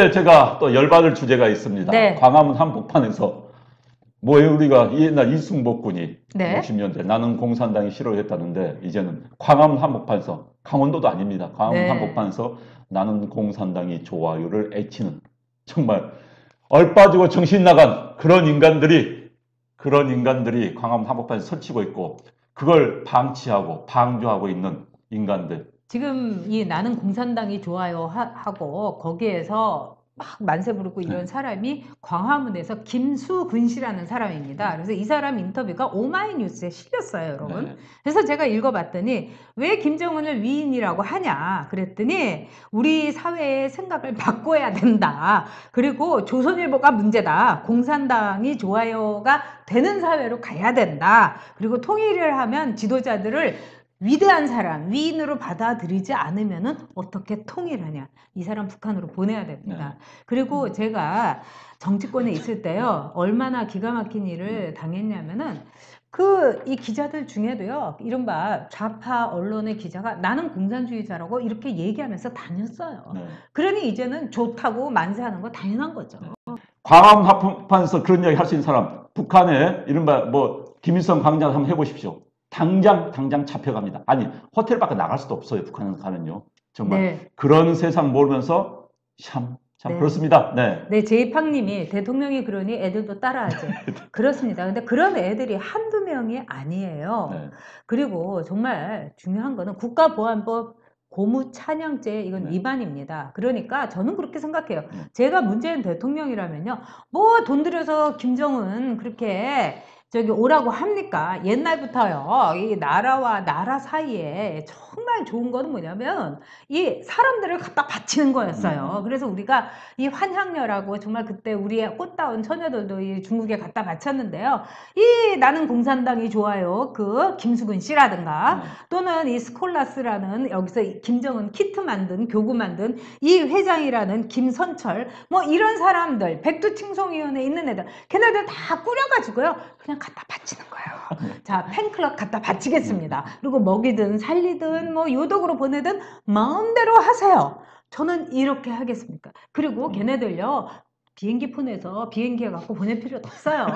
이제 제가 또 열받을 주제가 있습니다. 네. 광화문 한복판에서 뭐예요 우리가 이 옛날 이승복군이 네. 50년대 나는 공산당이 싫어했다는데 이제는 광화문 한복판에서 강원도도 아닙니다. 광화문 네. 한복판에서 나는 공산당이 좋아요를 애치는 정말 얼빠지고 정신 나간 그런 인간들이 그런 인간들이 광화문 한복판에 설치고 있고 그걸 방치하고 방조하고 있는 인간들 지금 이 나는 공산당이 좋아요 하, 하고 거기에서 막 만세 부르고 이런 네. 사람이 광화문에서 김수근 씨라는 사람입니다. 그래서 이 사람 인터뷰가 오마이뉴스에 실렸어요, 여러분. 네. 그래서 제가 읽어봤더니 왜 김정은을 위인이라고 하냐 그랬더니 우리 사회의 생각을 바꿔야 된다. 그리고 조선일보가 문제다. 공산당이 좋아요가 되는 사회로 가야 된다. 그리고 통일을 하면 지도자들을 위대한 사람, 위인으로 받아들이지 않으면은 어떻게 통일하냐. 이 사람 북한으로 보내야 됩니다. 그리고 제가 정치권에 있을 때요, 얼마나 기가 막힌 일을 당했냐면은 그 이 기자들 중에도요, 이른바 좌파 언론의 기자가 나는 공산주의자라고 이렇게 얘기하면서 다녔어요. 네. 그러니 이제는 좋다고 만세하는 거 당연한 거죠. 광화문 한복판에서 그런 이야기 할수 있는 사람 북한에 이른바 뭐 김일성 광장 한번 해보십시오. 당장 당장 잡혀갑니다. 아니 호텔 밖에 나갈 수도 없어요. 북한 가면요. 정말 네. 그런 세상 모르면서 참, 참 네. 그렇습니다. 네. 네, 제이팡님이 대통령이 그러니 애들도 따라하지. 그렇습니다. 근데 그런 애들이 한두 명이 아니에요. 네. 그리고 정말 중요한 거는 국가보안법 고무 찬양죄 이건 네. 위반입니다. 그러니까 저는 그렇게 생각해요. 네. 제가 문재인 대통령이라면요. 뭐 돈 들여서 김정은 그렇게 저기 오라고 합니까? 옛날부터요. 이 나라와 나라 사이에 정말 좋은 거는 뭐냐면 이 사람들을 갖다 바치는 거였어요. 음. 그래서 우리가 이 환향녀라고 정말 그때 우리의 꽃다운 처녀들도 이 중국에 갖다 바쳤는데요. 이 나는 공산당이 좋아요. 그 김수근 씨라든가 네. 또는 이 스콜라스라는 여기서 이 김정은 키트 만든 교구 만든 이 회장이라는 김선철 뭐 이런 사람들 백두칭송위원회 있는 애들 걔네들 다 꾸려가지고요 그냥 갖다 바치는 거예요. 자 팬클럽 갖다 바치겠습니다. 그리고 먹이든 살리든 뭐 요덕으로 보내든 마음대로 하세요. 저는 이렇게 하겠습니까? 그리고 음. 걔네들요 비행기 폰에서 비행기 해갖고 보낼 필요도 없어요.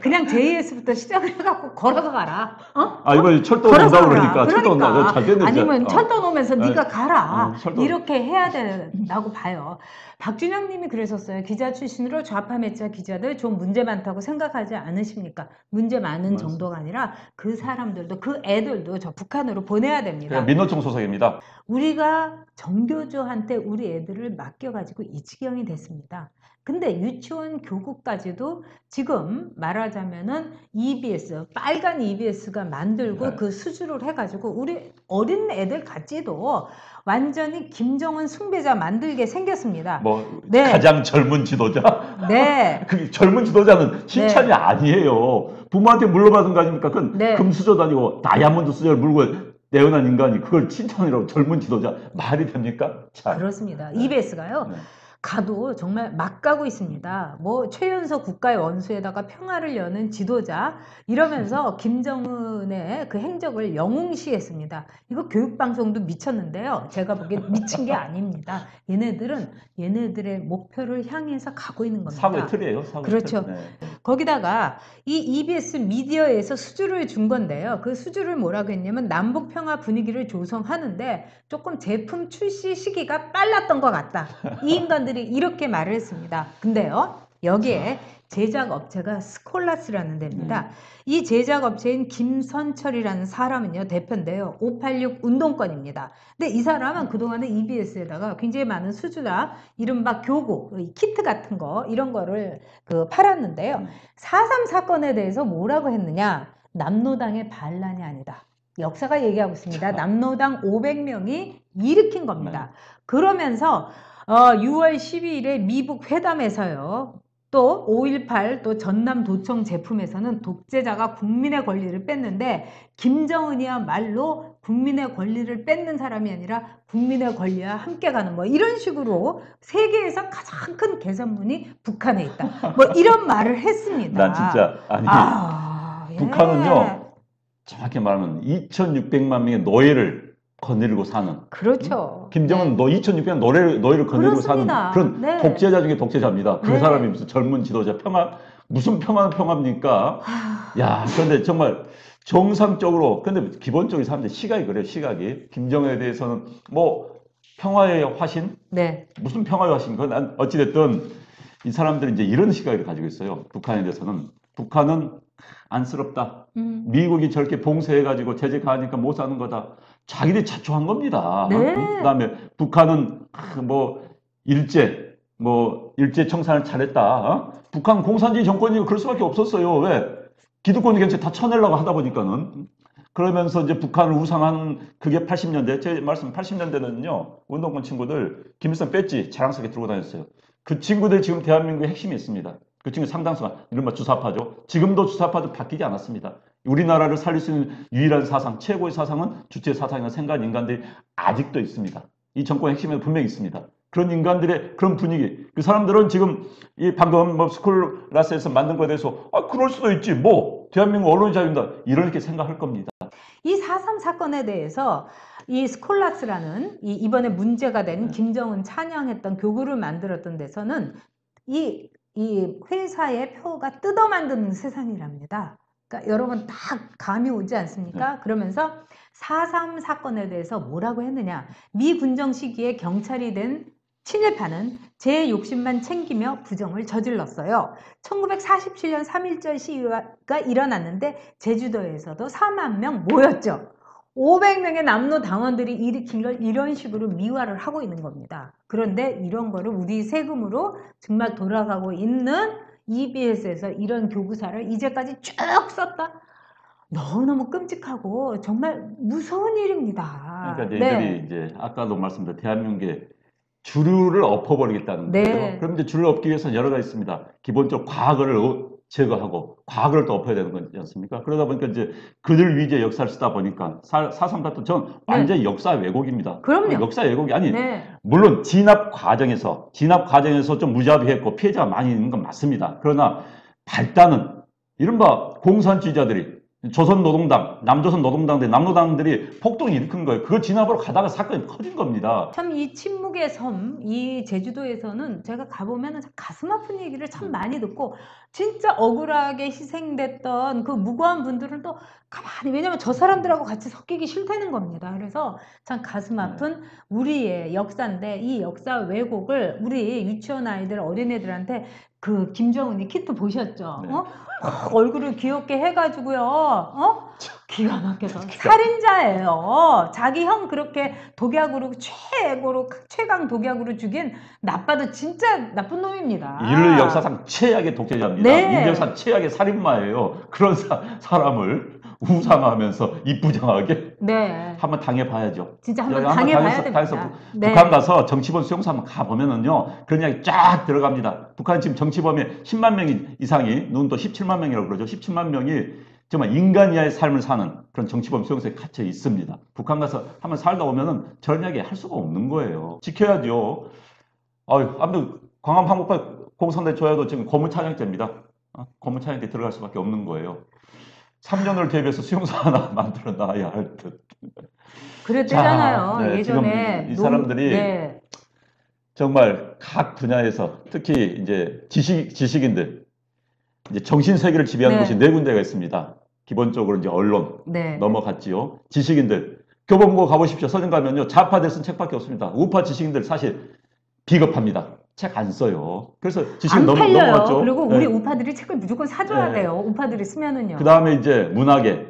그냥 JS부터 시작을 해갖고 걸어서 가라. 어? 아 이거 철도 걸어서 온다고 가라. 그러니까 철도 온다. 그러니까. 잘. 진짜. 아니면 어. 철도 놓으면서 네. 네가 가라. 어, 철도. 이렇게 해야 된다고 봐요. 박준영 님이 그러셨어요. 기자 출신으로 좌파 매자 기자들 좀 문제 많다고 생각하지 않으십니까? 문제 많은 맞습니다. 정도가 아니라 그 사람들도 그 애들도 저 북한으로 보내야 됩니다. 그냥 민노총 소속입니다. 우리가 정교조한테 우리 애들을 맡겨가지고 이 지경이 됐습니다. 근데 유치원 교구까지도 지금 말하자면은 EBS, 빨간 EBS가 만들고 네. 그 수주를 해가지고 우리 어린 애들 같지도 완전히 김정은 숭배자 만들게 생겼습니다. 뭐 네. 가장 젊은 지도자. 네. 그 젊은 지도자는 칭찬이 아니에요. 부모한테 물려받은 거 아닙니까? 그건 네. 금수저도 아니고 다이아몬드 수저를 물고 내어난 인간이 그걸 칭찬이라고 젊은 지도자 말이 됩니까? 참. 그렇습니다. 네. EBS가요. 네. 가도 정말 막 가고 있습니다. 뭐 최연소 국가의 원수에다가 평화를 여는 지도자 이러면서 김정은의 그 행적을 영웅시했습니다. 이거 교육방송도 미쳤는데요. 제가 보기엔 미친 게 아닙니다. 얘네들은 얘네들의 목표를 향해서 가고 있는 겁니다. 사고의 틀이에요. 사고의 그렇죠. 틀. 네. 거기다가 이 EBS 미디어에서 수주를 준 건데요. 그 수주를 뭐라고 했냐면 남북 평화 분위기를 조성하는데 조금 제품 출시 시기가 빨랐던 것 같다. 이 인간 들이 이렇게 말을 했습니다. 근데요. 여기에 제작 업체가 스콜라스라는 데입니다. 이 제작 업체인 김선철이라는 사람은요, 대표인데요. 586 운동권입니다. 근데 이 사람은 그동안에 EBS에다가 굉장히 많은 수주나 이른바 교구, 이 키트 같은 거, 이런 거를 그 팔았는데요. 음. 4.3 사건에 대해서 뭐라고 했느냐? 남노당의 반란이 아니다. 역사가 얘기하고 있습니다. 남노당 500명이 일으킨 겁니다. 그러면서 어, 6월 12일에 미북 회담에서요. 또 5.18 또 전남도청 제품에서는 독재자가 국민의 권리를 뺐는데 김정은이야말로 국민의 권리를 뺏는 사람이 아니라 국민의 권리와 함께 가는 뭐 이런 식으로 세계에서 가장 큰 개선문이 북한에 있다. 뭐 이런 말을 했습니다. 난 진짜 아니 아, 예. 북한은요. 정확히 말하면 2,600만 명의 노예를 거느리고 사는 그렇죠. 김정은 네. 너 2,600년 노래, 노예를 거느리고 그렇습니다. 사는 그런 네. 독재자 중에 독재자입니다. 그 네. 사람이 무슨 젊은 지도자 평화 무슨 평화는 평화입니까? 하, 야, 그런데 정말 정상적으로 근데 기본적으로 사람들 시각이 그래요. 시각이 김정은에 대해서는 뭐 평화의 화신 네. 무슨 평화의 화신 그건 난 어찌 됐든 이 사람들이 이제 이런 시각을 가지고 있어요. 북한에 대해서는 북한은 안쓰럽다. 음. 미국이 저렇게 봉쇄해가지고 제재 가하니까 못 사는 거다. 자기들이 자초한 겁니다. 네. 그다음에 북한은 아, 뭐 일제 뭐 일제 청산을 잘했다. 어? 북한 공산주의 정권이고 그럴 수밖에 없었어요. 왜? 기득권 경제 다 쳐내려고 하다 보니까는 그러면서 이제 북한을 우상한 그게 80년대 제 말씀 80년대는요 운동권 친구들 김일성 배지 자랑스럽게 들고 다녔어요. 그 친구들 지금 대한민국의 핵심이 있습니다. 그 친구 상당수가 이른바 주사파죠. 지금도 주사파도 바뀌지 않았습니다. 우리나라를 살릴 수 있는 유일한 사상, 최고의 사상은 주체 사상이나 생각 인간들이 아직도 있습니다. 이 정권 핵심에 분명히 있습니다. 그런 인간들의 그런 분위기. 그 사람들은 지금 이 방금 뭐 스쿨라스에서 만든 거에 대해서 아, 그럴 수도 있지. 뭐 대한민국 언론이 자유입니다. 이렇게 생각할 겁니다. 이 4.3 사건에 대해서 이 스콜라스라는 이 이번에 문제가 된 네. 김정은 찬양했던 교구를 만들었던 데서는 이, 이 회사의 표가 뜯어 만드는 세상이랍니다. 그러니까 여러분 딱 감이 오지 않습니까? 네. 그러면서 4.3 사건에 대해서 뭐라고 했느냐. 미 군정 시기에 경찰이 된 친일파는 제 욕심만 챙기며 부정을 저질렀어요. 1947년 3.1절 시위가 일어났는데 제주도에서도 4만 명 모였죠. 500명의 남로 당원들이 일으킨 걸 이런 식으로 미화를 하고 있는 겁니다. 그런데 이런 거를 우리 세금으로 정말 돌아가고 있는 EBS에서 이런 교구사를 이제까지 쭉 썼다? 너무너무 끔찍하고 정말 무서운 일입니다. 그러니까 이제 네. 이들이 이제 아까도 말씀드린 대한민국의 주류를 엎어버리겠다는 네. 거예요. 그럼 이제 주류를 엎기 위해서는 여러 가지 있습니다. 기본적으로 과거를 어- 제거하고 과거를 또 엎어야 되는 거지 않습니까? 그러다 보니까 이제 그들 위주의 역사를 쓰다 보니까 사, 사삼 같은 전 완전 히 역사 왜곡입니다. 네. 그럼요. 역사 왜곡이 아니 네. 물론 진압 과정에서 진압 과정에서 좀 무자비했고 피해자가 많이 있는 건 맞습니다. 그러나 발단은 이른바 공산주의자들이 조선 노동당, 남조선 노동당들, 남노당들이 폭동을 일으킨 거예요. 그거 진압으로 가다가 사건이 커진 겁니다. 참 이 침묵의 섬, 이 제주도에서는 제가 가보면 가슴 아픈 얘기를 음. 참 많이 듣고 진짜 억울하게 희생됐던 그 무고한 분들은 또 가만히 왜냐면 저 사람들하고 같이 섞이기 싫다는 겁니다. 그래서 참 가슴 네. 아픈 우리의 역사인데 이 역사 왜곡을 우리 유치원 아이들 어린애들한테 그 김정은이 키트 보셨죠? 네. 어? 어, 얼굴을 귀엽게 해가지고요. 어? 기가 막혀서 살인자예요. 자기 형 그렇게 독약으로 최고로 최강 독약으로 죽인 나빠도 진짜 나쁜 놈입니다. 인류 역사상 최악의 독재자입니다. 아. 네. 인류 역사 최악의 살인마예요. 그런 사, 사람을 우상하면서 이쁘장하게 네, 한번 당해봐야죠. 진짜 한번 당해봐야 당해서- 됩니다. 당해서 네. 북한 가서 정치범 수용소 한번 가보면은요, 그런 이야기 쫙 들어갑니다. 북한 지금 정치범의 10만 명 이상이, 눈도 17만 명이라고 그러죠. 17만 명이 정말 인간 이하의 삶을 사는 그런 정치범 수용소에 갇혀 있습니다. 북한 가서 한번 살다 오면은 이야기 할 수가 없는 거예요. 지켜야죠. 아유, 아무튼 광화문 한복판 공산대 조야도 지금 고무차량제입니다. 어? 고무차량제 들어갈 수밖에 없는 거예요. 3년을 대비해서 수용소 하나 만들어 놔야 할 듯. 그랬대잖아요. 자, 네, 예전에 지금 이 노- 사람들이 네. 정말 각 분야에서 특히 이제 지식 지식인들 이제 정신 세계를 지배하는 네. 곳이 네 군데가 있습니다. 기본적으로 이제 언론 네. 넘어갔지요. 지식인들 교보문고 가보십시오. 서점 가면요 좌파 들 쓴 책밖에 없습니다. 우파 지식인들 사실 비겁합니다. 책 안 써요. 그래서 안 넘어 팔려요. 넘어갔죠. 그리고 네. 우리 우파들이 책을 무조건 사줘야 네. 돼요. 우파들이 쓰면은요. 그 다음에 이제 문학에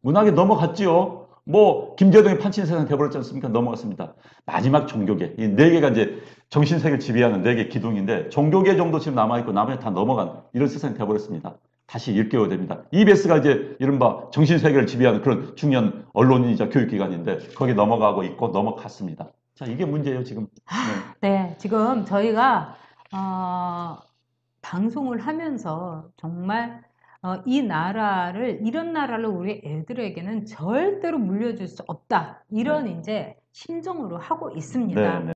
문학에 넘어갔지요. 뭐 김재동이 판치는 세상 돼버렸지 않습니까? 넘어갔습니다. 마지막 종교계 이 네 개가 이제 정신 세계를 지배하는 네 개 기둥인데 종교계 정도 지금 남아 있고 나머지 다 넘어간 이런 세상이 돼버렸습니다. 다시 일깨워야 됩니다. EBS가 이제 이른바 정신 세계를 지배하는 그런 중요한 언론이자 교육기관인데 거기 넘어가고 있고 넘어갔습니다. 자 이게 문제예요 지금. 네. 네, 지금 저희가 어, 방송을 하면서 정말 어, 이 나라를 이런 나라를 우리 애들에게는 절대로 물려줄 수 없다 이런 이제 심정으로 하고 있습니다. 네, 네.